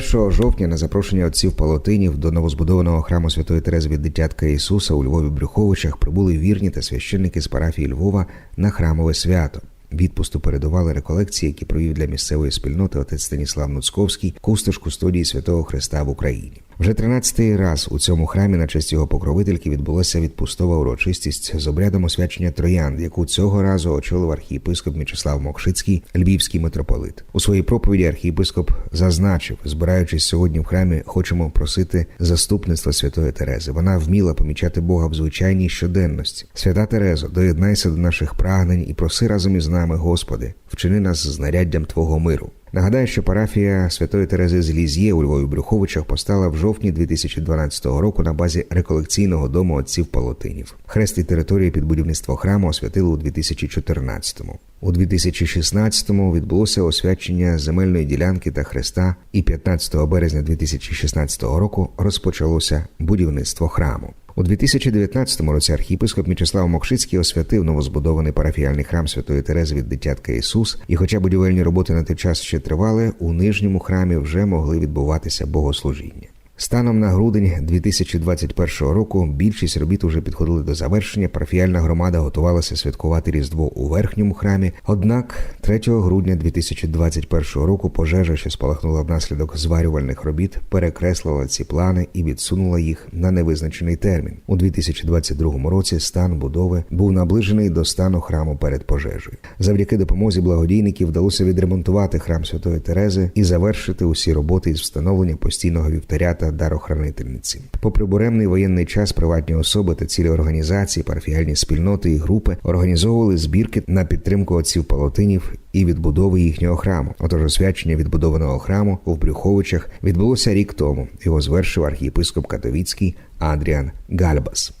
1 жовтня на запрошення отців Палотинів до новозбудованого храму Святої Терези від дитятка Ісуса у Львові Брюховичах прибули вірні та священники з парафії Львова на храмове свято. Відпусту передували реколекції, які провів для місцевої спільноти отець Станіслав Нуцьковський, кустош кустодії Святого Христа в Україні. Вже 13-й раз у цьому храмі на честь його покровительки відбулася відпустова урочистість з обрядом освячення троянд, яку цього разу очолив архієпископ Мічеслав Мокшицький, львівський митрополит. У своїй проповіді архієпископ зазначив, збираючись сьогодні в храмі, хочемо просити заступництва святої Терези. Вона вміла помічати Бога в звичайній щоденності. Свята Терезо, доєднайся до наших прагнень і проси разом із нами, Господи, вчини нас знаряддям Твого миру. Нагадаю, що парафія Святої Терези з Лізьє у Львові Брюховичах постала в жовтні 2012 року на базі реколекційного дому отців Палотинів. Хрест і території під будівництво храму освятили у 2014-му. У 2016-му відбулося освячення земельної ділянки та хреста, і 15 березня 2016 року розпочалося будівництво храму. У 2019 році архієпископ Мічеслав Мокшицький освятив новозбудований парафіальний храм Святої Терези від дитятка Ісус, і хоча будівельні роботи на той час ще тривали, у нижньому храмі вже могли відбуватися богослужіння. Станом на грудень 2021 року більшість робіт уже підходили до завершення. Парафіальна громада готувалася святкувати Різдво у верхньому храмі. Однак 3 грудня 2021 року пожежа, що спалахнула внаслідок зварювальних робіт, перекреслила ці плани і відсунула їх на невизначений термін. У 2022 році стан будови був наближений до стану храму перед пожежею. Завдяки допомозі благодійників вдалося відремонтувати храм Святої Терези і завершити усі роботи із встановлення постійного вівтаря та дарохранительниці. Попри буремний воєнний час, приватні особи та цілі організації, парафіальні спільноти і групи організовували збірки на підтримку отців палотинів і відбудови їхнього храму. Отож, освячення відбудованого храму у Брюховичах відбулося рік тому. Його звершив архієпископ Катовіцький Адріан Гальбас.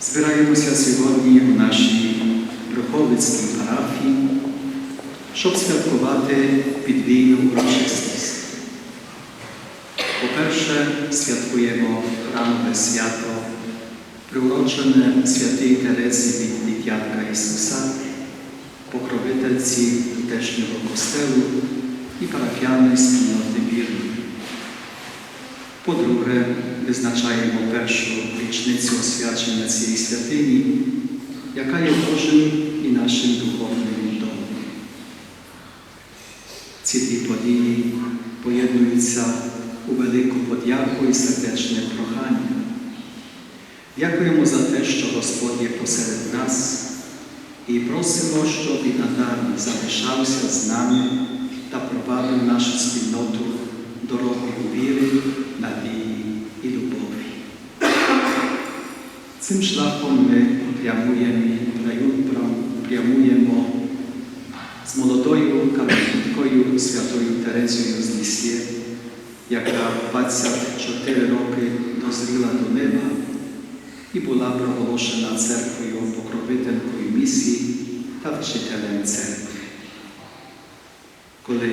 Збираємося сьогодні у нашій Брюховицькій парафії, щоб святкувати підвійну урочистість. По-перше, святкуємо храмове свято, приурочене святій Терезі від дитятка Ісуса, покровительці тутешнього костелу і парафіальної спільноти вірних. По-друге, визначаємо першу річницю освячення цієї святині, яка є Божим і нашим духовним домом. Ці дві події поєднуються у велику подяку і сердечне прохання. Дякуємо за те, що Господь є посеред нас, і просимо, щоб і надалі залишався з нами та провадив нашу спільноту дорогою віри, надії і любові. Цим шляхом ми прямуємо, прямуємо з молодою католикою святою Терезією з Лісє, яка 24 роки дозріла до неба і була проголошена церквою покровителькою місії та вчителем церкви. Коли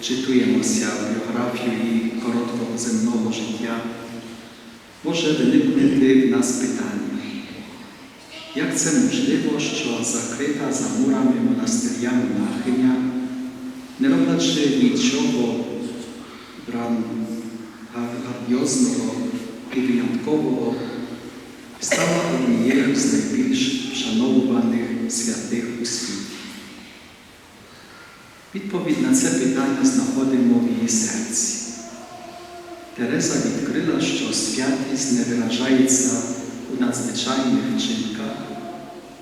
вчитуємося в біографію її короткого земного життя, може виникнути в нас питання, як це можливо, що закрита за мурами монастиря монахиня, не роблячи нічого грандіозного і виняткового, стала однією з найбільш вшановуваних святих у світі. Відповідь на це питання знаходимо в її серці. Тереза відкрила, що святість не виражається у надзвичайних вчинках,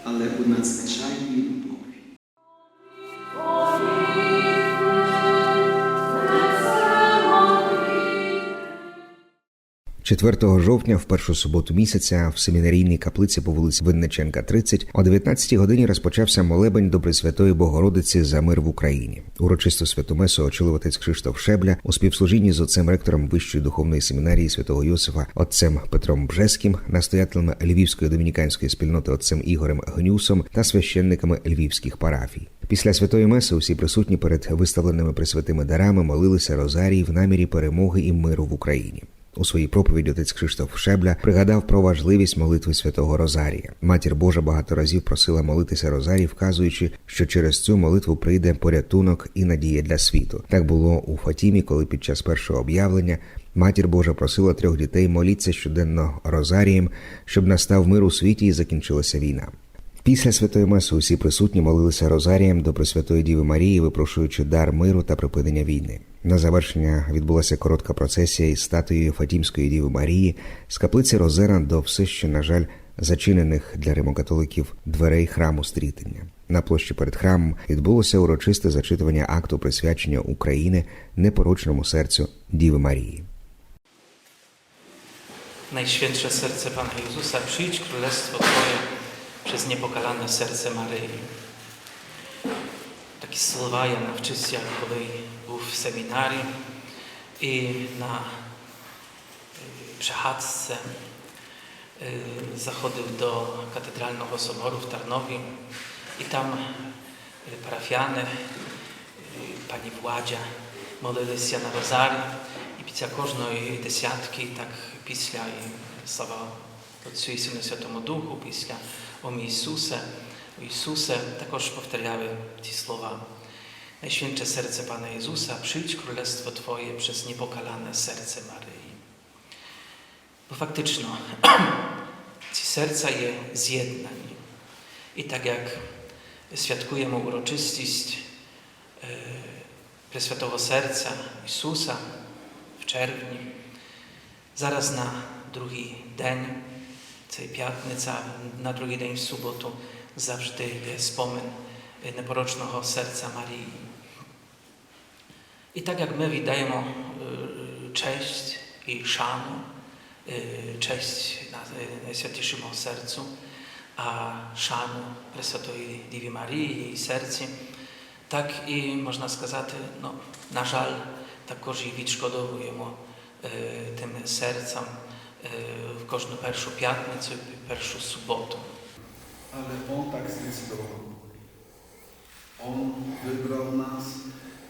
але у надзвичайній 4 жовтня, в першу суботу місяця, в семінарійній каплиці по вулиці Винниченка, 30, о 19 годині розпочався молебень до Пресвятої Богородиці за мир в Україні. Урочисту святомесу очолив отець Кшиштоф Шебля у співслужінні з отцем ректором Вищої духовної семінарії святого Йосифа, отцем Петром Бжеським, настоятелем Львівської домініканської спільноти отцем Ігорем Гнюсом та священниками львівських парафій. Після святої меси усі присутні перед виставленими присвятими дарами молилися розарії в намірі перемоги і миру в Україні. У своїй проповіді отець Кшиштоф Шебля пригадав про важливість молитви святого Розарія. Матір Божа багато разів просила молитися Розарій, вказуючи, що через цю молитву прийде порятунок і надія для світу. Так було у Фатімі, коли під час першого об'явлення матір Божа просила трьох дітей моліться щоденно Розарієм, щоб настав мир у світі і закінчилася війна. Після святої Меси усі присутні молилися Розарієм до Пресвятої Діви Марії, випрошуючи дар миру та припинення війни. На завершення відбулася коротка процесія із статуєю Фатімської Діви Марії з каплиці Розена до все ще, на жаль, зачинених для римокатоликів дверей храму стрітення. На площі перед храмом відбулося урочисте зачитування акту присвячення України непорочному серцю Діви Марії. Najświętsze serce Pana Jezusa, przyjdź królestwo Twoje przez niepokalane serce Maryi. Такі слова я навчився, коли був в семінарі і на е, przechadzce е, заходив до катедрального собору в Тарнові, і там е, парафіяни, е, пані Владя молилися на розарі, і після кожної десятки, так після і слава Отцю і Сину Святому Духу, після о мій Ісусе, о Ісусе, також повторяли ті слова. Najświętsze serce Pana Jezusa, przyjdź królestwo Twoje przez niepokalane serce Maryi. Bo faktycznie ці серця є з'єднані. І так як святкуємо урочистість е, Пресвятого Серця Ісуса в червні, зараз на другий день, це п'ятниця, на другий день в суботу завжди є спомин е, непорочного серця Марії. І так як ми віддаємо е, честь і шану, е, честь на- Найсвятішому серцю, а шану Пресвятої Діві Марії і серці, так і можна сказати, ну, на жаль, також і відшкодовуємо е, тим серцям е, в кожну першу п'ятницю і першу суботу. Ale On tak zdecydował. On wybrał nas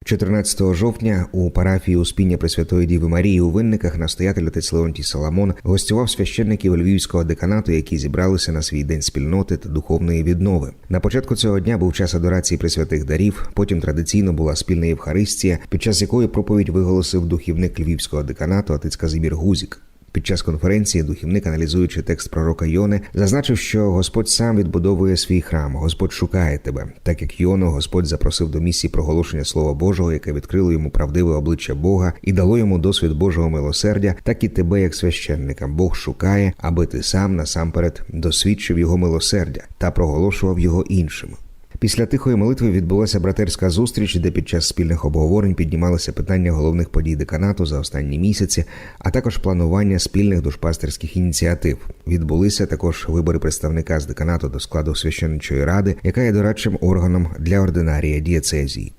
14 жовтня у парафії Успіння Пресвятої Діви Марії у Винниках настоятель отець Леонтій Соломон гостював священників Львівського деканату, які зібралися на свій день спільноти та духовної віднови. На початку цього дня був час адорації пресвятих дарів. Потім традиційно була спільна Євхаристія, під час якої проповідь виголосив духівник Львівського деканату отець Казимір Гузік. Під час конференції духівник, аналізуючи текст пророка Йони, зазначив, що Господь сам відбудовує свій храм, Господь шукає тебе, так як Йону Господь запросив до місії проголошення Слова Божого, яке відкрило йому правдиве обличчя Бога і дало йому досвід Божого милосердя, так і тебе, як священника, Бог шукає, аби ти сам насамперед досвідчив його милосердя та проголошував його іншим. Після тихої молитви відбулася братерська зустріч, де під час спільних обговорень піднімалися питання головних подій деканату за останні місяці, а також планування спільних душпастерських ініціатив. Відбулися також вибори представника з деканату до складу священничої ради, яка є дорадчим органом для ординарія дієцезії.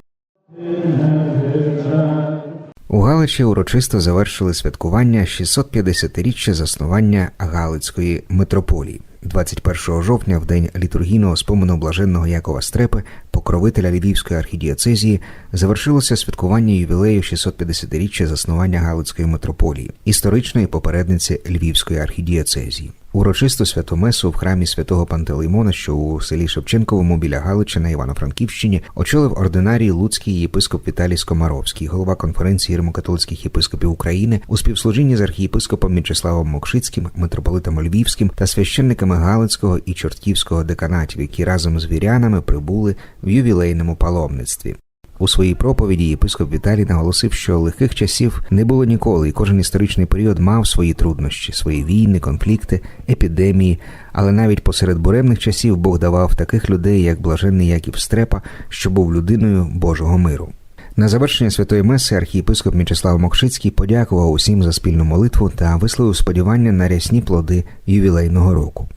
У Галичі урочисто завершили святкування 650-річчя заснування Галицької митрополії. 21 жовтня, в день літургійного спомену блаженного Якова Стрепи, покровителя Львівської архідіоцезії, завершилося святкування ювілею 650-річчя заснування Галицької митрополії, історичної попередниці Львівської архідіоцезії. Урочисту святу месу в храмі святого Пантелеймона, що у селі Шевченковому біля Галича на Івано-Франківщині, очолив ординарій Луцький єпископ Віталій Скомаровський, голова конференції римокатолицьких єпископів України у співслужінні з архієпископом Мічеславом Мокшицьким, митрополитом Львівським та священниками Галицького і Чортківського деканатів, які разом з вірянами прибули в ювілейному паломництві. У своїй проповіді єпископ Віталій наголосив, що легких часів не було ніколи, і кожен історичний період мав свої труднощі, свої війни, конфлікти, епідемії. Але навіть посеред буремних часів Бог давав таких людей, як блаженний Яків Стрепа, що був людиною Божого миру. На завершення святої меси архієпископ Мічеслав Мокшицький подякував усім за спільну молитву та висловив сподівання на рясні плоди ювілейного року.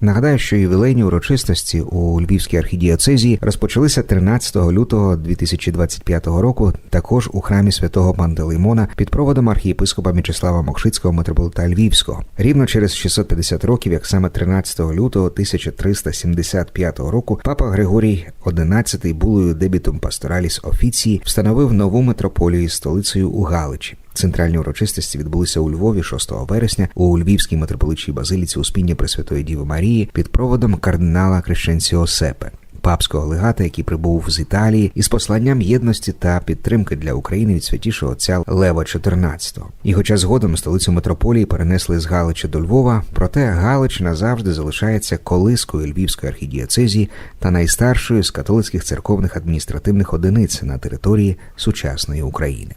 Нагадаю, що ювілейні урочистості у Львівській архідіоцезії розпочалися 13 лютого 2025 року, також у храмі святого Пантелеймона під проводом архієпископа Мічеслава Мокшицького митрополита Львівського. Рівно через 650 років, як саме 13 лютого 1375 року, папа Григорій XI булою дебітом пастораліс офіції встановив нову митрополію столицею у Галичі. Центральні урочистості відбулися у Львові 6 вересня у Львівській митрополичій базиліці Успіння Пресвятої Діви Марії під проводом кардинала Крещенціо Сепе. Папського легата, який прибув з Італії, із посланням єдності та підтримки для України від святішого отця Лева XIV. І хоча згодом столицю митрополії перенесли з Галича до Львова, проте Галич назавжди залишається колискою Львівської архідієцезії та найстаршою з католицьких церковних адміністративних одиниць на території сучасної України.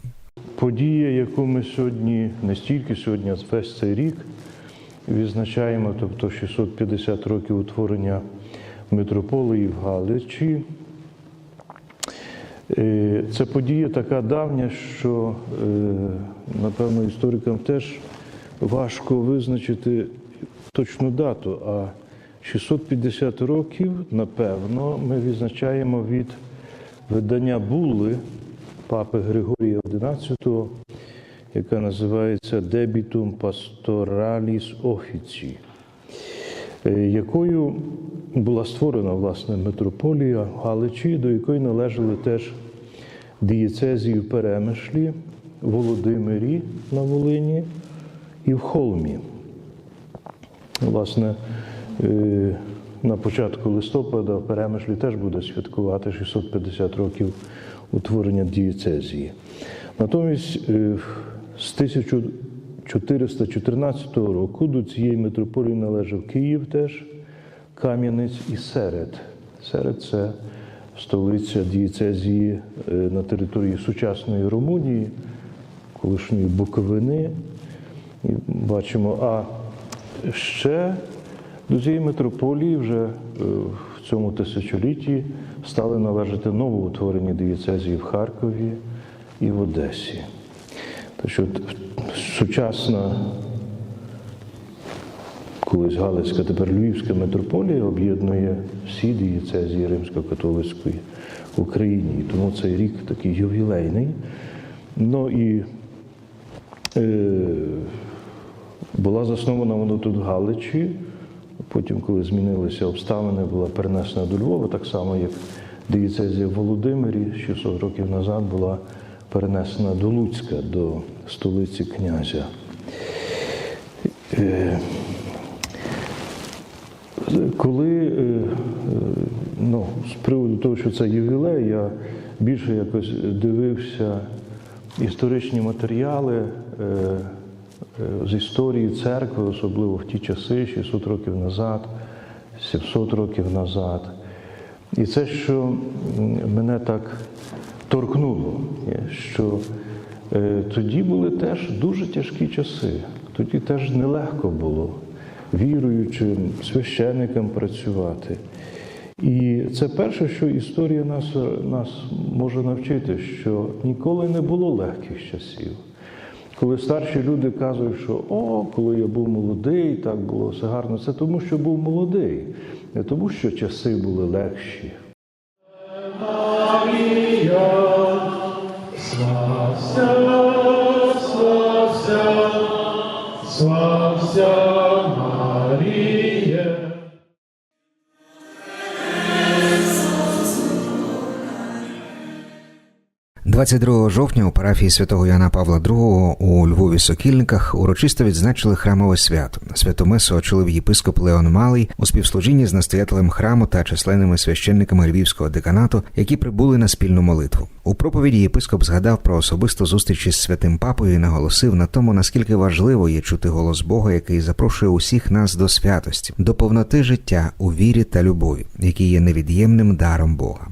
Подія, яку ми сьогодні, не стільки сьогодні, а весь цей рік відзначаємо, тобто 650 років утворення митрополії в Галичі. Е, Це подія така давня, що, е, напевно, історикам теж важко визначити точну дату. А 650 років, напевно, ми відзначаємо від видання Булли папи Григорія XI, яка називається Debitum Pastoralis Offici, е, якою була створена власне митрополія Галичі, до якої належали теж дієцезії в Перемишлі, Володимирі на Волині і в Холмі. Власне, е, на початку листопада в Перемишлі теж буде святкувати 650 років утворення дієцезії. Натомість е, з 1414 року до цієї митрополії належав Київ теж, Кам'янець і Серед. Серед це столиця дієцезії е, на території сучасної Румунії, колишньої Буковини. І бачимо, а ще до цієї митрополії вже е, в цьому тисячолітті стали належати новоутворені дієцезії в Харкові і в Одесі. Так що сучасна колись Галицька, тепер Львівська митрополія об'єднує всі дієцезії Римсько-католицької в Україні. І тому цей рік такий ювілейний. Ну і е, була заснована вона тут в Галичі. Потім, коли змінилися обставини, була перенесена до Львова, так само як дієцезія в Володимирі 600 років назад була перенесена до Луцька, до столиці князя. Е, коли е, е, ну, з приводу того, що це ювілей, я більше якось дивився історичні матеріали з історії церкви, особливо в ті часи, 600 років назад, 700 років назад. І це, що мене так торкнуло, що е, тоді були теж дуже тяжкі часи, тоді теж нелегко було віруючим, священникам працювати. І це перше, що історія нас, нас може навчити, що ніколи не було легких часів. Коли старші люди кажуть, що о, коли я був молодий, так було все гарно, це тому, що був молодий, не тому, що часи були легші. Слався 22 жовтня у парафії святого Яна Павла II у Львові Сокільниках урочисто відзначили храмове свято. Святу месу очолив єпископ Леон Малий у співслужінні з настоятелем храму та численними священниками львівського деканату, які прибули на спільну молитву. У проповіді єпископ згадав про особисту зустріч із святим папою і наголосив на тому, наскільки важливо є чути голос Бога, який запрошує усіх нас до святості, до повноти життя у вірі та любові, які є невід'ємним даром Бога.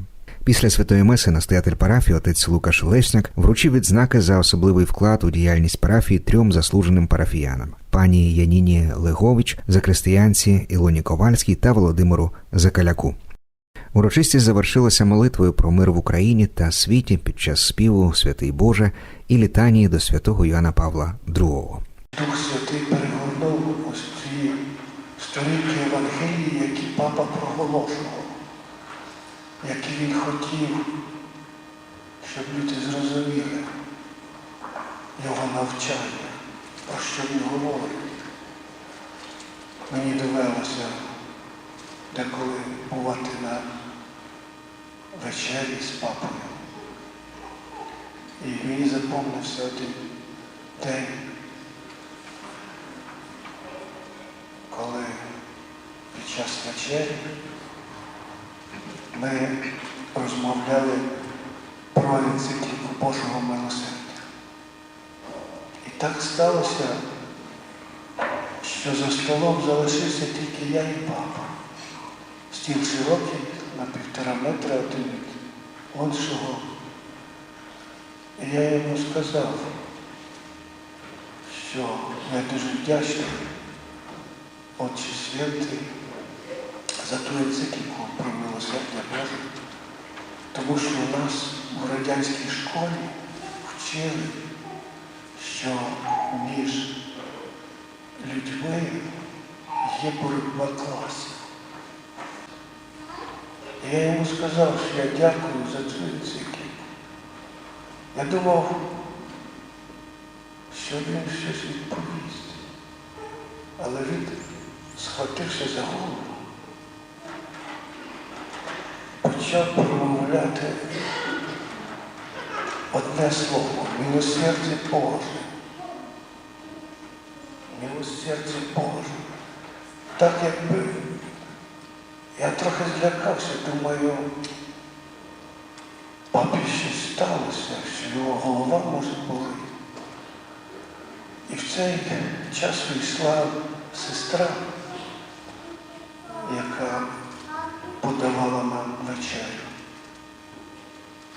Після святої меси настоятель парафії отець Лукаш Лесняк вручив відзнаки за особливий вклад у діяльність парафії трьом заслуженим парафіянам: пані Яніні Легович, закристиянці Ілоні Ковальській та Володимиру Закаляку. Урочистість завершилася молитвою про мир в Україні та світі під час співу Святий Боже і літанії до святого Йоанна Павла II. Дух Святий перегорнув ось ці сторінки Євангелії, які папа проголошував, які він хотів, щоб люди зрозуміли його навчання, про що він говорить. Мені довелося деколи бувати на вечері з папою. І мені запомнився один день, коли під час вечері ми розмовляли про енцикліку Божого милосердя. І так сталося, що за столом залишився тільки я і папа. Стіл широкий на півтора метра один від іншого. І я йому сказав, що я дуже вдячний, Отче Святий, за ту енцикліку про милосердя Боже, тому що у нас в радянській школі вчили, що між людьми є боротьба класів. Я йому сказав, що я дякую за цю енцикліку. Я думав, що він щось відповість. Але він схватився за голову, почав промовляти одне слово милосердя Боже. Милосердя Боже. Так якби я трохи злякався, думаю, папі щось сталося, що його голова може болити. І в цей час вийшла сестра, яка подавала нам вечерю.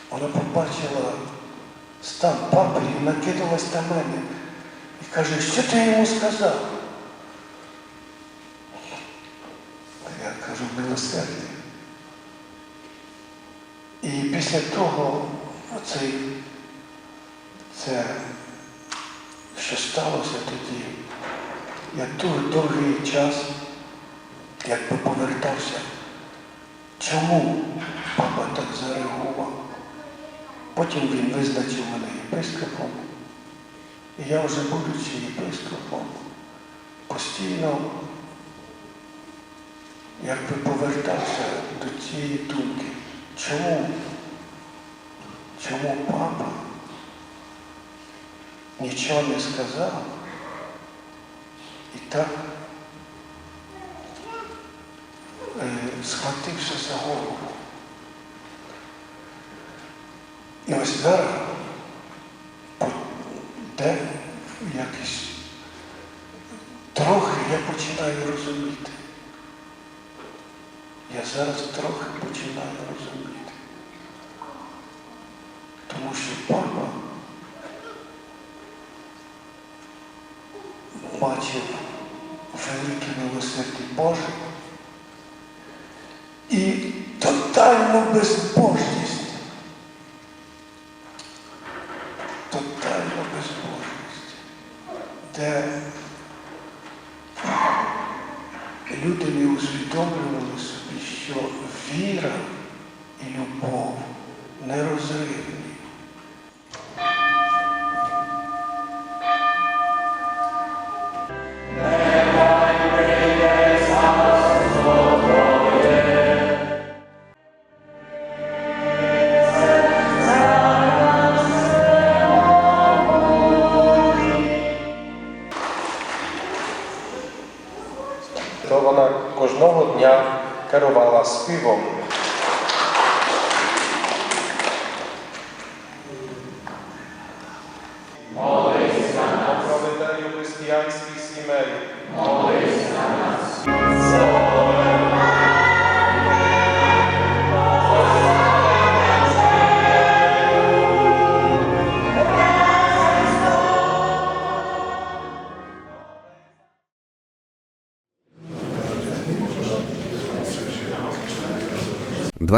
Вона побачила стан папи і накинулась на мене і каже, що ти йому сказав? Я кажу, милосердя. І після того оцей, це, що сталося тоді, я дуже довгий час якби повертався. Чому папа так зареагував? Потім він визначив мене єпископом. І я вже будучи єпископом, постійно якби повертався до цієї думки. Чому? Чому папа нічого не сказав? І так е, схватився за голову. І ось зараз де якось трохи я починаю розуміти. Я зараз трохи починаю розуміти. Тому що папа бачив велике милосердя Боже і тотальну безбожність. То вона кожного дня керувала співом.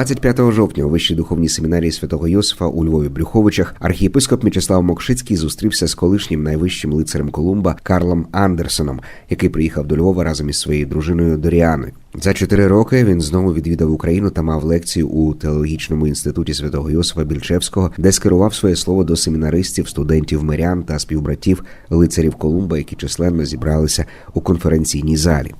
25 жовтня у вищій духовній семінарії святого Йосифа у Львові Брюховичах архієпископ М'ячеслав Мокшицький зустрівся з колишнім найвищим лицарем Колумба Карлом Андерсоном, який приїхав до Львова разом із своєю дружиною Доріаною. За чотири роки він знову відвідав Україну та мав лекцію у теологічному інституті святого Йосифа Більчевського, де скерував своє слово до семінаристів, студентів мирян та співбратів лицарів Колумба, які численно зібралися у конференційній залі.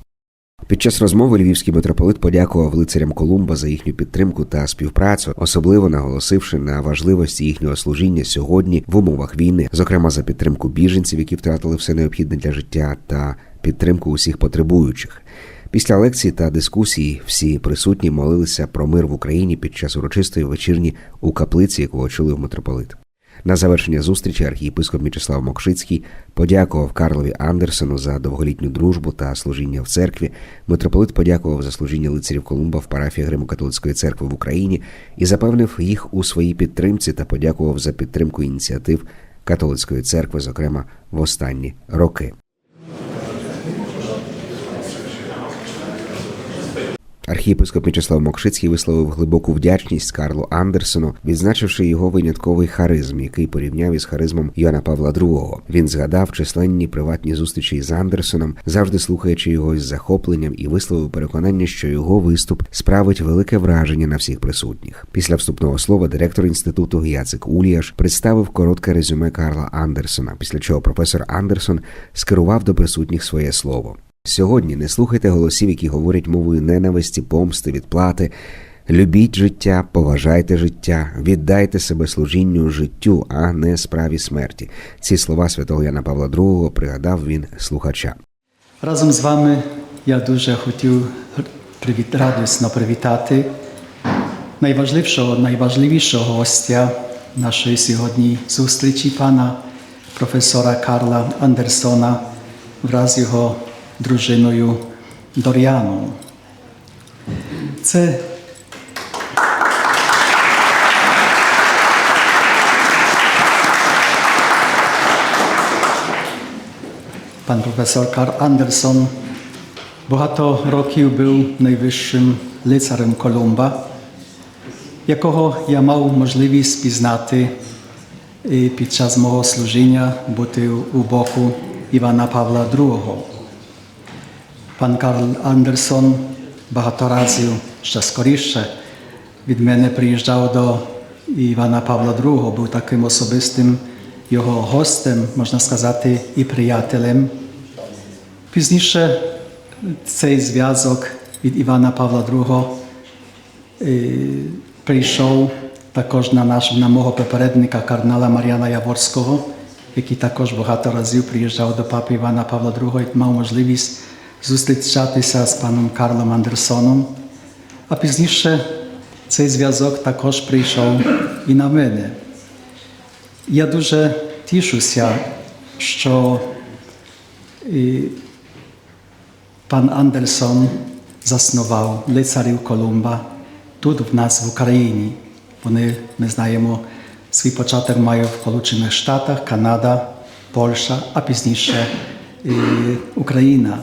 Під час розмови львівський митрополит подякував лицарям Колумба за їхню підтримку та співпрацю, особливо наголосивши на важливості їхнього служіння сьогодні в умовах війни, зокрема за підтримку біженців, які втратили все необхідне для життя, та підтримку усіх потребуючих. Після лекції та дискусії всі присутні молилися про мир в Україні під час урочистої вечірні у каплиці, яку очолив митрополит. На завершення зустрічі архієпископ Мічеслав Мокшицький подякував Карлові Андерсону за довголітню дружбу та служіння в церкві. Митрополит подякував за служіння лицарів Колумба в парафії Гримо-католицької церкви в Україні і запевнив їх у своїй підтримці та подякував за підтримку ініціатив католицької церкви, зокрема в останні роки. Архієпископ Мічеслав Мокшицький висловив глибоку вдячність Карлу Андерсону, відзначивши його винятковий харизм, який порівняв із харизмом Йоанна Павла II. Він згадав численні приватні зустрічі з Андерсоном, завжди слухаючи його із захопленням, і висловив переконання, що його виступ справить велике враження на всіх присутніх. Після вступного слова директор інституту Яцик Уліяш представив коротке резюме Карла Андерсона, після чого професор Андерсон скерував до присутніх своє слово. Сьогодні не слухайте голосів, які говорять мовою ненависті, помсти, відплати. Любіть життя, поважайте життя, віддайте себе служінню життю, а не справі смерті. Ці слова святого Яна Павла II пригадав він слухача. Разом з вами я дуже хотів привіт, радісно привітати найважливішого, найважливішого гостя нашої сьогодні зустрічі пана професора Карла Андерсона wraz з його дружиною Доріаном. Це Pan profesor Karl Anderson багато років був найвищим лицарем Колумба, якого я мав можливість пізнати і під час мого служіння бути у боку Івана Павла II. Пан Карл Андерсон багато разів ще скоріше від мене приїжджав до Івана Павла II, був таким особистим його гостем, можна сказати, і приятелем. Пізніше цей зв'язок від Івана Павла II е, прийшов також на, наш, на мого попередника кардинала Мар'яна Яворського, який також багато разів приїжджав до папи Івана Павла II і мав можливість зустрічатися з паном Карлом Андерсоном. А пізніше цей зв'язок також прийшов і на мене. Я дуже тішуся, що пан Андерсон заснував лицарів Колумба тут в нас в Україні. Вони, ми знаємо, свій початок мають в Сполучених Штатах, Канада, Польща, а пізніше Україна.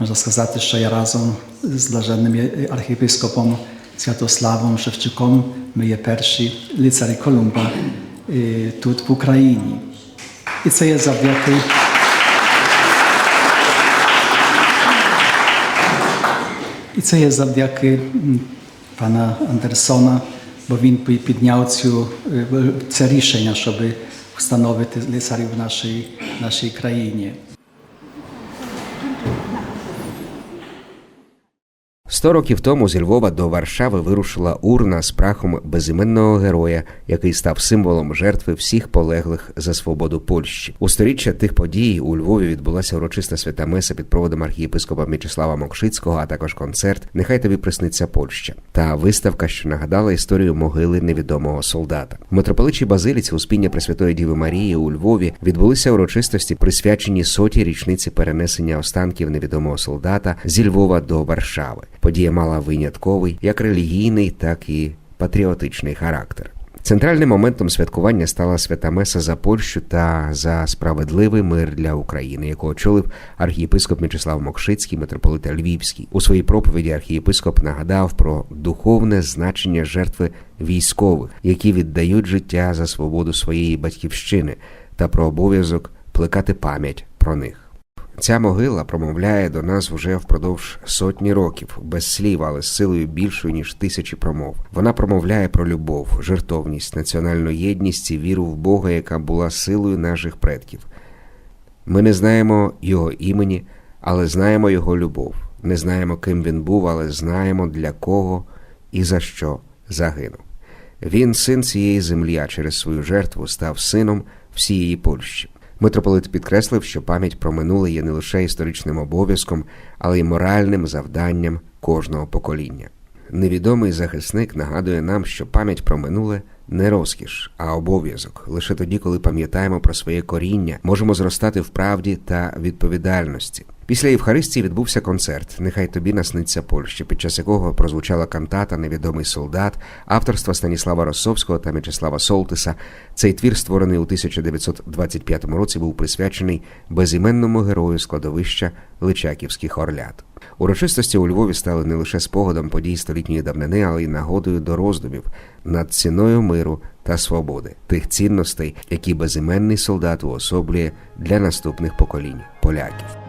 Можна сказати, що я разом з блаженним архієпископом Святославом Шевчуком ми є перші лицарі Колумба е, тут в Україні. І це є завдяки. І це є завдяки м, пана Андерсона, бо він пі- підняв цю, е, це рішення, щоб встановити лицарів в нашій, нашій країні. Сто років тому зі Львова до Варшави вирушила урна з прахом безіменного героя, який став символом жертви всіх полеглих за свободу Польщі. У сторіччя тих подій у Львові відбулася урочиста свята меса під проводом архієпископа М'ячеслава Мокшицького, а також концерт Нехай тобі присниться Польща та виставка, що нагадала історію могили невідомого солдата. В митрополичій базиліці Успіння Пресвятої Діви Марії у Львові відбулися урочистості, присвячені сотій річниці перенесення останків невідомого солдата зі Львова до Варшави. Подія мала винятковий як релігійний, так і патріотичний характер. Центральним моментом святкування стала свята Меса за Польщу та за справедливий мир для України, яку очолив архієпископ Мячеслав Мокшицький, митрополит Львівський. У своїй проповіді архієпископ нагадав про духовне значення жертви військових, які віддають життя за свободу своєї батьківщини, та про обов'язок плекати пам'ять про них. Ця могила промовляє до нас вже впродовж сотні років, без слів, але з силою більшою ніж тисячі промов. Вона промовляє про любов, жертовність, національну єдність і віру в Бога, яка була силою наших предків. Ми не знаємо його імені, але знаємо його любов. Не знаємо, ким він був, але знаємо для кого і за що загинув. Він син цієї землі, а через свою жертву став сином всієї Польщі. Митрополит підкреслив, що пам'ять про минуле є не лише історичним обов'язком, але й моральним завданням кожного покоління. Невідомий захисник нагадує нам, що пам'ять про минуле не розкіш, а обов'язок. Лише тоді, коли пам'ятаємо про своє коріння, можемо зростати в правді та відповідальності. Після Євхаристії відбувся концерт Нехай тобі насниться Польща, під час якого прозвучала кантата Невідомий солдат авторства Станіслава Росовського та М'ячеслава Солтиса. Цей твір, створений у 1925 році, був присвячений безіменному герою складовища Личаківських орлят. Урочистості у Львові стали не лише спогадом подій столітньої давнини, але й нагодою до роздумів над ціною миру та свободи, тих цінностей, які безіменний солдат уособлює для наступних поколінь поляків.